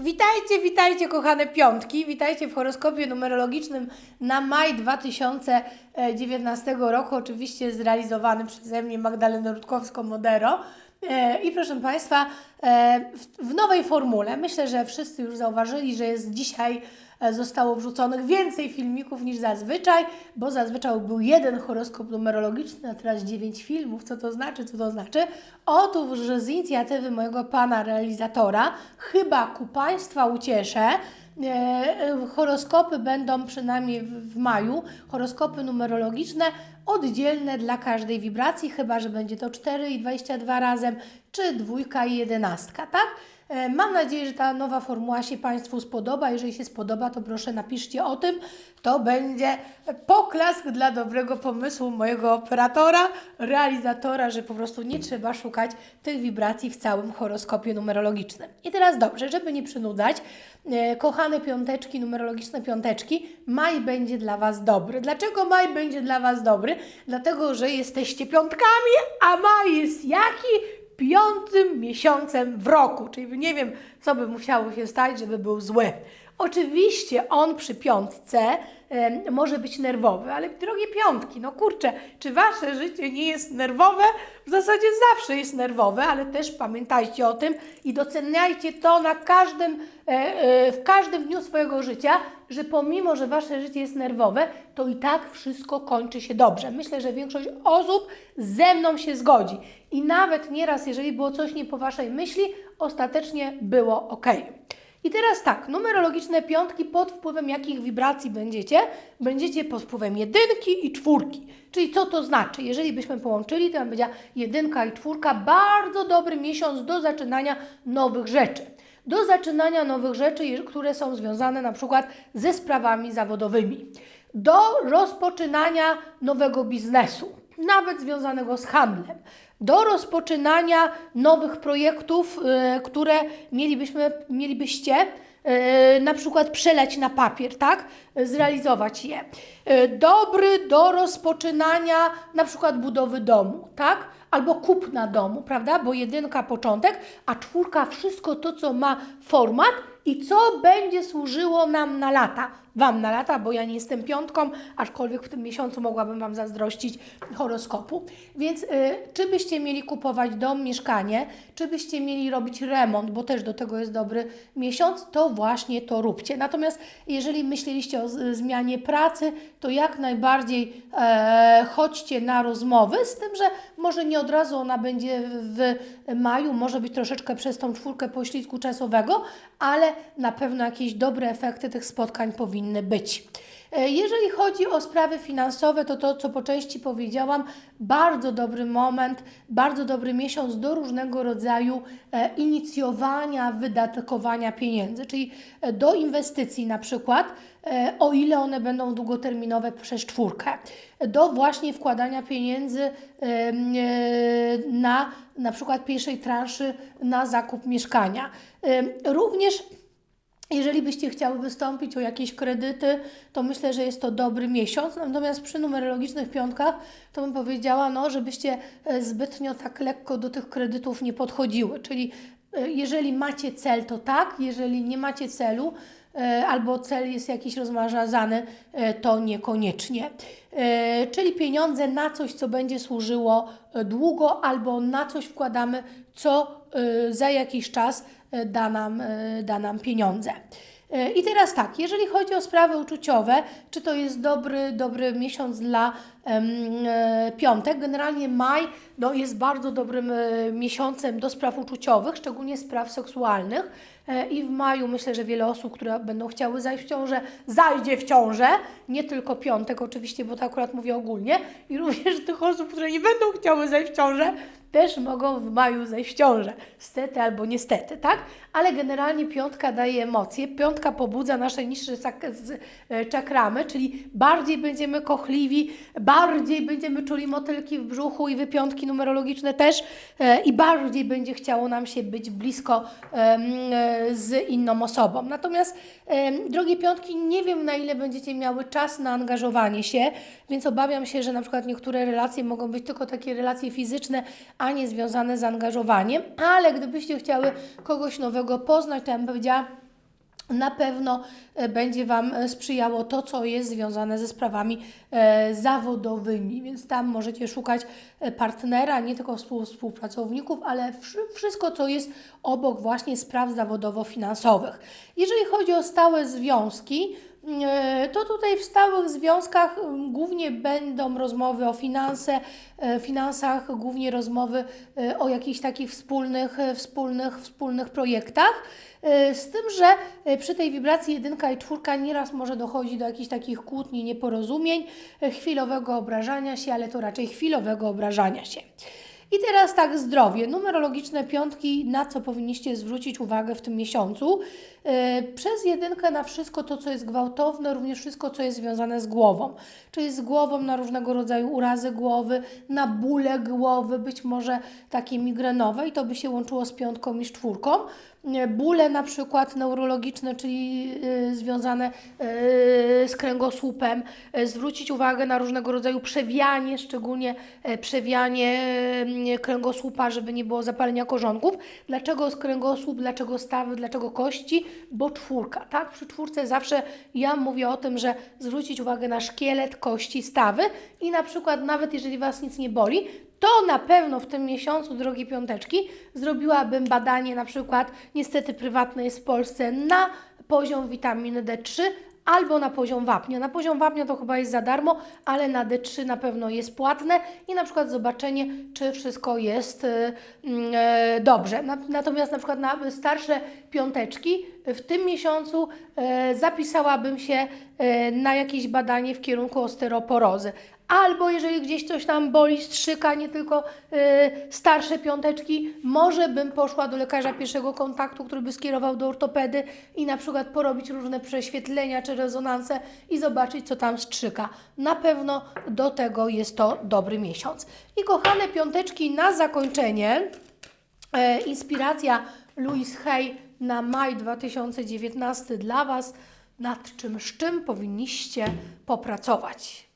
Witajcie, witajcie kochane piątki, witajcie w horoskopie numerologicznym na maj 2019 roku, oczywiście zrealizowany przeze mnie Magdalenę Rutkowską-Modero. E, I proszę Państwa, e, w, nowej formule, myślę, że wszyscy już zauważyli, że jest dzisiaj e, zostało wrzuconych więcej filmików niż zazwyczaj, bo zazwyczaj był jeden horoskop numerologiczny, a teraz dziewięć filmów. Co to znaczy? Co to znaczy? Otóż, z inicjatywy mojego pana realizatora, chyba ku Państwa ucieszę, horoskopy będą przynajmniej w, w maju, horoskopy numerologiczne oddzielne dla każdej wibracji, chyba że będzie to 4 i 22 razem, czy dwójka i jedenastka, tak? E, Mam nadzieję, że ta nowa formuła się Państwu spodoba. Jeżeli się spodoba, to proszę napiszcie o tym. To będzie poklask dla dobrego pomysłu mojego operatora, realizatora, że po prostu nie trzeba szukać tych wibracji w całym horoskopie numerologicznym. I teraz dobrze, żeby nie przynudzać, e, kochane piąteczki, numerologiczne piąteczki, maj będzie dla Was dobry. Dlaczego maj będzie dla Was dobry? Dlatego, że jesteście piątkami, a maj jest jaki? Piątym miesiącem w roku, czyli nie wiem, co by musiało się stać, żeby był zły. Oczywiście on przy piątce może być nerwowy, ale drogie piątki, no kurczę, czy wasze życie nie jest nerwowe? W zasadzie zawsze jest nerwowe, ale też pamiętajcie o tym i doceniajcie to na każdym, e, e, w każdym dniu swojego życia, że pomimo, że wasze życie jest nerwowe, to i tak wszystko kończy się dobrze. Myślę, że większość osób ze mną się zgodzi. I nawet nieraz, jeżeli było coś nie po waszej myśli, ostatecznie było ok. I teraz tak, numerologiczne piątki pod wpływem jakich wibracji będziecie? Będziecie pod wpływem jedynki i czwórki. Czyli co to znaczy? Jeżeli byśmy połączyli, to będzie jedynka i czwórka, bardzo dobry miesiąc do zaczynania nowych rzeczy. Do zaczynania nowych rzeczy, które są związane na przykład ze sprawami zawodowymi. Do rozpoczynania nowego biznesu, nawet związanego z handlem do rozpoczynania nowych projektów, e, które mielibyśmy, mielibyście e, na przykład przeleć na papier, tak? Zrealizować je. E, Dobry do rozpoczynania na przykład budowy domu, tak? Albo kupna domu, prawda? Bo jedynka początek, a czwórka wszystko to, co ma format i co będzie służyło nam na lata. Wam na lata, bo ja nie jestem piątką, aczkolwiek w tym miesiącu mogłabym Wam zazdrościć horoskopu. Więc y, czy byście mieli kupować dom, mieszkanie, czy byście mieli robić remont, bo też do tego jest dobry miesiąc, to właśnie to róbcie. Natomiast jeżeli myśleliście o zmianie pracy, to jak najbardziej e, chodźcie na rozmowy, z tym, że może nie od razu ona będzie w maju, może być troszeczkę przez tą czwórkę poślizgu czasowego, ale na pewno jakieś dobre efekty tych spotkań powinny być. E, Jeżeli chodzi o sprawy finansowe, to to, co po części powiedziałam, bardzo dobry moment, bardzo dobry miesiąc do różnego rodzaju e, inicjowania, wydatkowania pieniędzy, czyli e, do inwestycji na przykład, o ile one będą długoterminowe przez czwórkę, do właśnie wkładania pieniędzy na na przykład pierwszej transzy na zakup mieszkania. Również jeżeli byście chciały wystąpić o jakieś kredyty, to myślę, że jest to dobry miesiąc. Natomiast przy numerologicznych piątkach to bym powiedziała, no, żebyście e, zbytnio tak lekko do tych kredytów nie podchodziły. Czyli e, jeżeli macie cel, to tak, jeżeli nie macie celu, albo cel jest jakiś rozmarzany, e, to niekoniecznie. E, Czyli pieniądze na coś, co będzie służyło e, długo, albo na coś wkładamy, co e, za jakiś czas e, da nam, e, da nam pieniądze. E, I teraz tak, jeżeli chodzi o sprawy uczuciowe, czy to jest dobry, dobry miesiąc dla e, piątek? Generalnie maj no, jest bardzo dobrym e, miesiącem do spraw uczuciowych, szczególnie spraw seksualnych. I w maju myślę, że wiele osób, które będą chciały zajść w ciążę, zajdzie w ciążę. Nie tylko piątek oczywiście, bo to akurat mówię ogólnie. I również tych osób, które nie będą chciały zajść w ciążę, też mogą w maju zejść w ciążę. Stety albo niestety, tak? Ale generalnie piątka daje emocje. Piątka pobudza nasze niższe e, czakramy, czyli bardziej będziemy kochliwi, bardziej będziemy czuli motylki w brzuchu i wypiątki numerologiczne też e, i bardziej będzie chciało nam się być blisko e, z inną osobą. Natomiast, em, drogie piątki, nie wiem na ile będziecie miały czas na angażowanie się, więc obawiam się, że na przykład niektóre relacje mogą być tylko takie relacje fizyczne, a nie związane z angażowaniem, ale gdybyście chciały kogoś nowego poznać, to ja bym powiedziała, na pewno e, będzie Wam e, sprzyjało to, co jest związane ze sprawami e, zawodowymi, więc tam możecie szukać partnera, nie tylko współ, współpracowników, ale wszy- wszystko, co jest obok właśnie spraw zawodowo-finansowych. Jeżeli chodzi o stałe związki, to tutaj w stałych związkach głównie będą rozmowy o finanse, e, finansach, głównie rozmowy e, o jakichś takich wspólnych, e, wspólnych, wspólnych projektach. E, Z tym, że e, przy tej wibracji jedynka i czwórka nieraz może dochodzić do jakichś takich kłótni, nieporozumień, e, chwilowego obrażania się, ale to raczej chwilowego obrażania się. I teraz tak, zdrowie. Numerologiczne piątki, na co powinniście zwrócić uwagę w tym miesiącu. E, Przez jedynkę na wszystko to, co jest gwałtowne, również wszystko, co jest związane z głową. Czyli z głową na różnego rodzaju urazy głowy, na bóle głowy, być może takie migrenowe i to by się łączyło z piątką i z czwórką. E, Bóle na przykład neurologiczne, czyli e, związane z kręgosłupem. Zwrócić uwagę na różnego rodzaju przewianie, szczególnie przewianie kręgosłupa, żeby nie było zapalenia korzonków. Dlaczego z kręgosłup, dlaczego stawy, dlaczego kości? Bo czwórka, tak? Przy czwórce zawsze ja mówię o tym, że zwrócić uwagę na szkielet, kości, stawy i na przykład nawet jeżeli Was nic nie boli, to na pewno w tym miesiącu, drogie piąteczki, zrobiłabym badanie na przykład, niestety prywatne jest w Polsce, na poziom witaminy D3 albo na poziom wapnia. Na poziom wapnia to chyba jest za darmo, ale na D3 na pewno jest płatne i na przykład zobaczenie, czy wszystko jest e, mm, e, dobrze. Na, natomiast na przykład na starsze piąteczki w tym miesiącu e, zapisałabym się e, na jakieś badanie w kierunku osteoporozy. Albo jeżeli gdzieś coś tam boli, strzyka, nie tylko e, starsze piąteczki, może bym poszła do lekarza pierwszego kontaktu, który by skierował do ortopedy i na przykład porobić różne prześwietlenia czy rezonanse i zobaczyć, co tam strzyka. Na pewno do tego jest to dobry miesiąc. I kochane piąteczki, na zakończenie e, inspiracja Louise Hay na maj 2019 dla Was, nad czym, z czym powinniście popracować.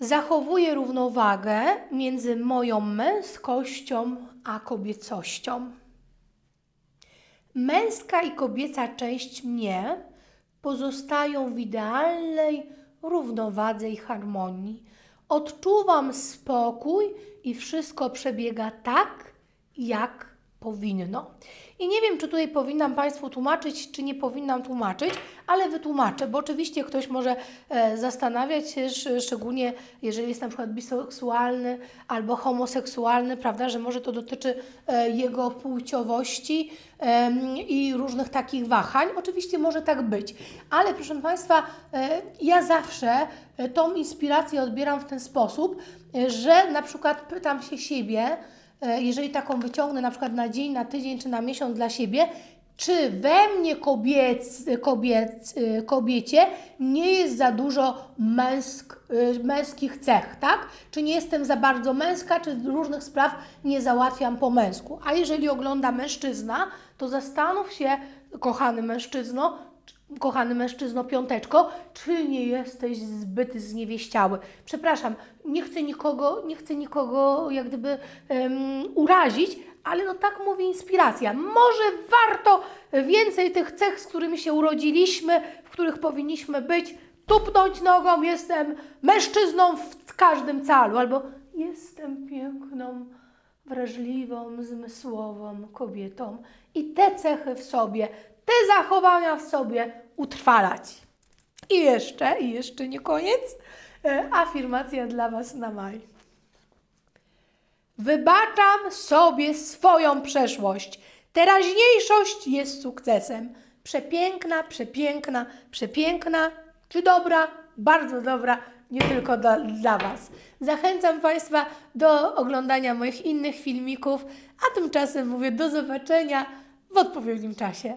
Zachowuję równowagę między moją męskością a kobiecością. Męska i kobieca część mnie pozostają w idealnej równowadze i harmonii. Odczuwam spokój i wszystko przebiega tak, jak powinno. I nie wiem, czy tutaj powinnam Państwu tłumaczyć, czy nie powinnam tłumaczyć, ale wytłumaczę, bo oczywiście ktoś może e, zastanawiać się, sz- szczególnie jeżeli jest na przykład biseksualny albo homoseksualny, prawda, że może to dotyczy e, jego płciowości em, i różnych takich wahań. Oczywiście może tak być, ale proszę Państwa, e, ja zawsze e, tą inspirację odbieram w ten sposób, e, że na przykład pytam się siebie, e, jeżeli taką wyciągnę na przykład na dzień, na tydzień czy na miesiąc dla siebie, czy we mnie kobiec, kobiec, y, kobiecie nie jest za dużo męsk, y, męskich cech, tak? Czy nie jestem za bardzo męska, czy różnych spraw nie załatwiam po męsku. A jeżeli ogląda mężczyzna, to zastanów się, kochany mężczyzno, kochany mężczyzno piąteczko, czy nie jesteś zbyt zniewieściały? Przepraszam, nie chcę nikogo, nie chcę nikogo jak gdyby em, urazić, ale no tak mówi inspiracja. Może warto więcej tych cech, z którymi się urodziliśmy, w których powinniśmy być, tupnąć nogą, jestem mężczyzną w każdym calu, albo jestem piękną, wrażliwą, zmysłową kobietą i te cechy w sobie, te zachowania w sobie utrwalać. I jeszcze, i jeszcze nie koniec, e, afirmacja dla Was na maj. Wybaczam sobie swoją przeszłość. Teraźniejszość jest sukcesem. Przepiękna, przepiękna, przepiękna, czy dobra, bardzo dobra, nie tylko dla, dla Was. Zachęcam Państwa do oglądania moich innych filmików, a tymczasem mówię do zobaczenia w odpowiednim czasie.